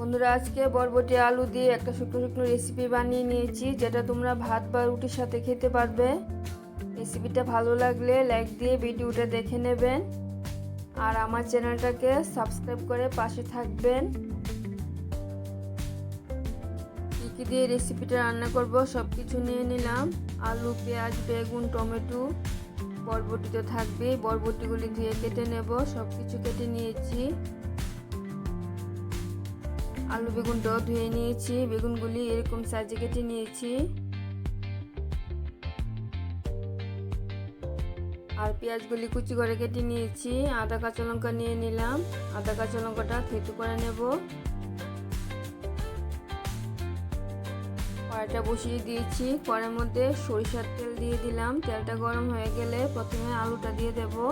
বন্ধুরা, আজকে বরবটি আলু দিয়ে একটা শুকনো শুকনো রেসিপি বানিয়ে নিয়েছি, যেটা তোমরা ভাত বা রুটির সাথে খেতে পারবে। রেসিপিটা ভালো লাগলে লাইক দিয়ে ভিডিওটা দেখে নেবেন। আর আমার চ্যানেলটাকে সাবস্ক্রাইব করে পাশে থাকবেন। কী কী দিয়ে রেসিপিটা রান্না করব সব কিছু নিয়ে নিলাম। আলু, পেঁয়াজ, বেগুন, টমেটো, বরবটি তো থাকবেই। বরবটিগুলি দিয়ে কেটে নেব সব কিছু কেটে নিয়েছি। আলু বেগুনটাও ধুয়ে নিয়েছি, বেগুনগুলি এরকম সাইজে কেটে নিয়েছি। আর পেঁয়াজগুলি কুচি করে কেটে নিয়েছি, আদা, কাঁচা লঙ্কা নিয়ে নিলাম। আদা, কাঁচা লঙ্কাটা থেতু করে নেব। কড়াইটা বসিয়ে দিয়েছি, কড়াইয়ের মধ্যে সরিষার তেল দিয়ে দিলাম। তেলটা গরম হয়ে গেলে প্রথমে আলুটা দিয়ে দেবো।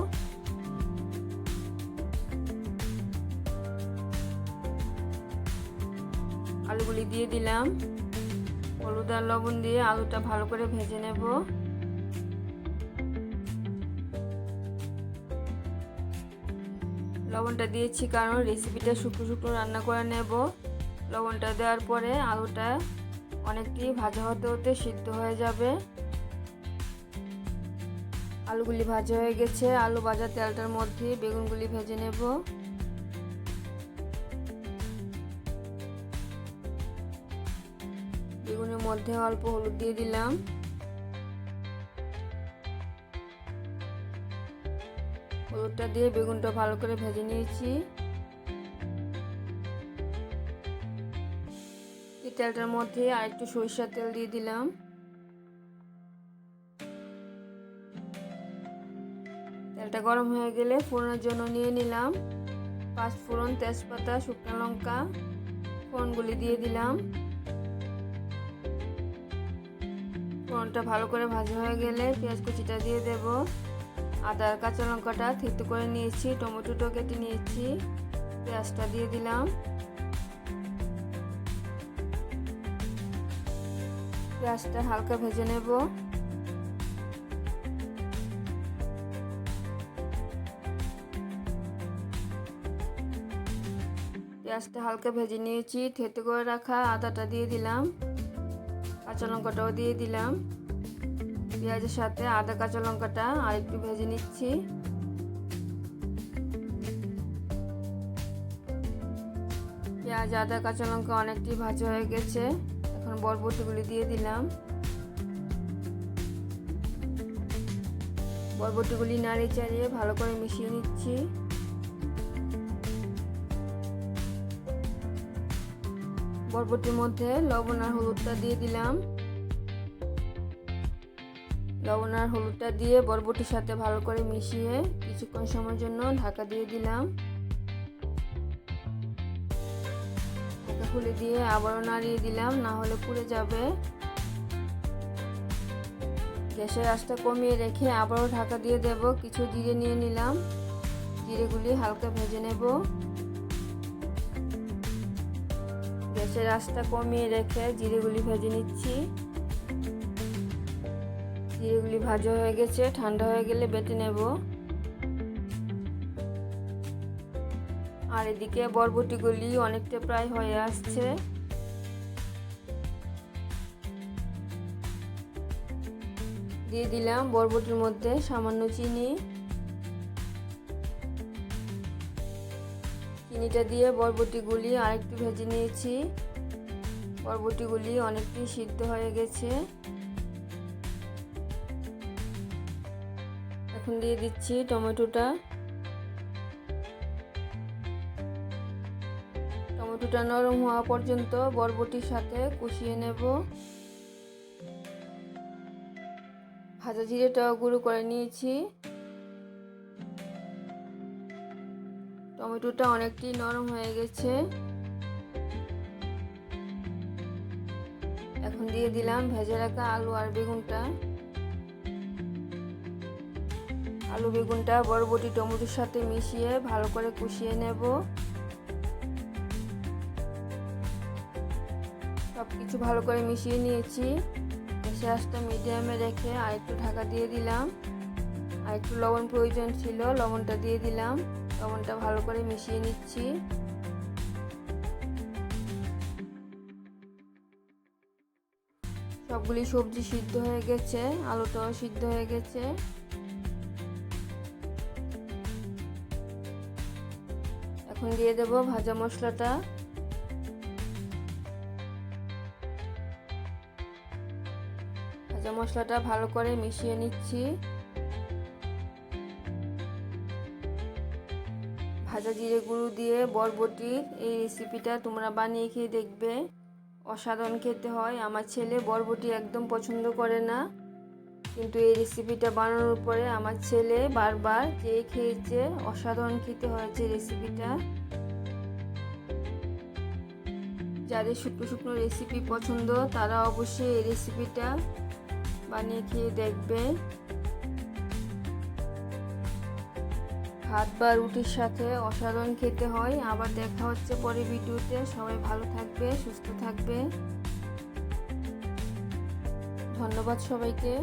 আলুগুলি দিয়ে দিলাম। হলুদ আর লবণ দিয়ে আলুটা ভালো করে ভেজে নেব। লবণটা দিয়েছি কারণ রেসিপিটা শুকনো শুকনো রান্না করে নেব। লবণটা দেওয়ার পরে আলুটা অনেকটি ভাজা হতে হতে সিদ্ধ হয়ে যাবে। আলুগুলি ভাজা হয়ে গেছে। আলু ভাজা তেলটার মধ্যে বেগুনগুলি ভেজে নেব। বেগুনের মধ্যে অল্প হলুদ দিয়ে দিলাম। হলুদটা দিয়ে বেগুনটা ভালো করে ভেজে নিয়েছি। এই তেলটার মধ্যে আর একটু সরিষার তেল দিয়ে দিলাম। তেলটা গরম হয়ে গেলে ফোড়নের জন্য নিয়ে নিলাম। পাঁচ ফোড়ন তেজপাতা, শুকনো লঙ্কা, ফোড়নগুলি দিয়ে দিলাম। ফোড়নটা ভালো করে ভাজা হয়ে গেলে পেঁয়াজ কুচিটা দিয়ে দেব। আদার কাঁচা লঙ্কাটা থেতো করে নিয়েছি, টমেটোটা কেটে নিয়েছি, পেঁয়াজটা দিয়ে দিলাম। পেঁয়াজটা হালকা ভেজে নেব। পেঁয়াজটা হালকা ভেজে নিয়েছি, থেতো করে রাখা আদাটা দিয়ে দিলাম। কাঁচা লঙ্কাটাও দিয়ে দিলাম। পেঁয়াজের সাথে আদা, কাঁচা লঙ্কাটা আর একটু ভেজে নিচ্ছি। পেঁয়াজ, আদা, কাঁচা লঙ্কা অনেকটি ভাজা হয়ে গেছে। এখন বরবটিগুলি দিয়ে দিলাম। বরবটিগুলি নাড়িয়ে চাড়িয়ে ভালো করে মিশিয়ে নিচ্ছি। বরবটির মধ্যে লবণ আর হলুদটা দিয়ে দিলাম। লবণ আর হলুদটা দিয়ে বরবটির সাথে ভালো করে মিশিয়ে কিছুক্ষণ সময়ের জন্য ঢাকা দিয়ে দিলাম। ঢাকা খুলে দিয়ে আবারও নাড়িয়ে দিলাম, না হলে পুড়ে যাবে। গ্যাসের আঁচটা কমিয়ে রেখে আবারও ঢাকা দিয়ে দেব, কিছু জিরে নিয়ে নিলাম। জিরেগুলি হালকা ভেজে নেব। গ্যাসের আঁচটা কমিয়ে রেখে জিরেগুলি ভেজে নিচ্ছি। জিরেগুলি ভাজা হয়ে গেছে, ঠান্ডা হয়ে গেলে বেটে নেব। আর এদিকে বরবটিগুলি অনেকটা প্রায় হয়ে আসছে। দিয়ে দিলাম বরবটির মধ্যে সামান্য চিনি। চিনিটা দিয়ে বরবটিগুলি আরেকটু ভেজে নিয়েছি। বরবটিগুলি অনেকটি সিদ্ধ হয়ে গেছে। এখন দিয়ে দিচ্ছি টমেটোটা। টমেটোটা নরম হওয়া পর্যন্ত বরবটির সাথে কষিয়ে নেব। ভাজা জিরেটাও গুঁড়ো করে নিয়েছি। টমেটোটা অনেকটি নরম হয়ে গেছে। এখন দিয়ে দিলাম ভেজে রাখা আলু আর বেগুনটা। আলু, বেগুনটা, বরবটি, টমেটোর সাথে মিশিয়ে ভালো করে কষিয়ে নেব। সব কিছু ভালো করে মিশিয়ে নিয়েছি। এসে আসতে মিডিয়ামে রেখে আর একটু ঢাকা দিয়ে দিলাম। আর একটু লবণ প্রয়োজন ছিল, লবণটা দিয়ে দিলাম। লবণটা ভালো করে মিশিয়ে নিচ্ছি। সবগুলি সবজি সিদ্ধ হয়ে গেছে, আলুটাও সিদ্ধ হয়ে গেছে। এখন দিয়ে দেব ভাজা মশলাটা। ভাজা মশলাটা ভালো করে মিশিয়ে নিচ্ছি। ভাজা জিরে গুঁড়ো দিয়ে বরবটির এই রেসিপিটা তোমরা বানিয়ে খেয়ে দেখবে। অসাধারণ খেতে হয়। আমার ছেলে বরবটি একদম পছন্দ করে না। কিন্তু এই রেসিপিটা বানানোর পরে আমার ছেলে বারবার চেয়ে খেয়েছে। অসাধারণ খেতে হয়েছে রেসিপিটা যাদের শুকনো শুকনো রেসিপি পছন্দ, তারা অবশ্যই এই রেসিপিটা বানিয়ে খেয়ে দেখবে। ভাত বা রুটির সাথে অসাধারণ খেতে হয়। আবার দেখা হচ্ছে পরে ভিডিওতে। সবাই ভালো থাকবে, সুস্থ থাকবে। ধন্যবাদ সবাইকে।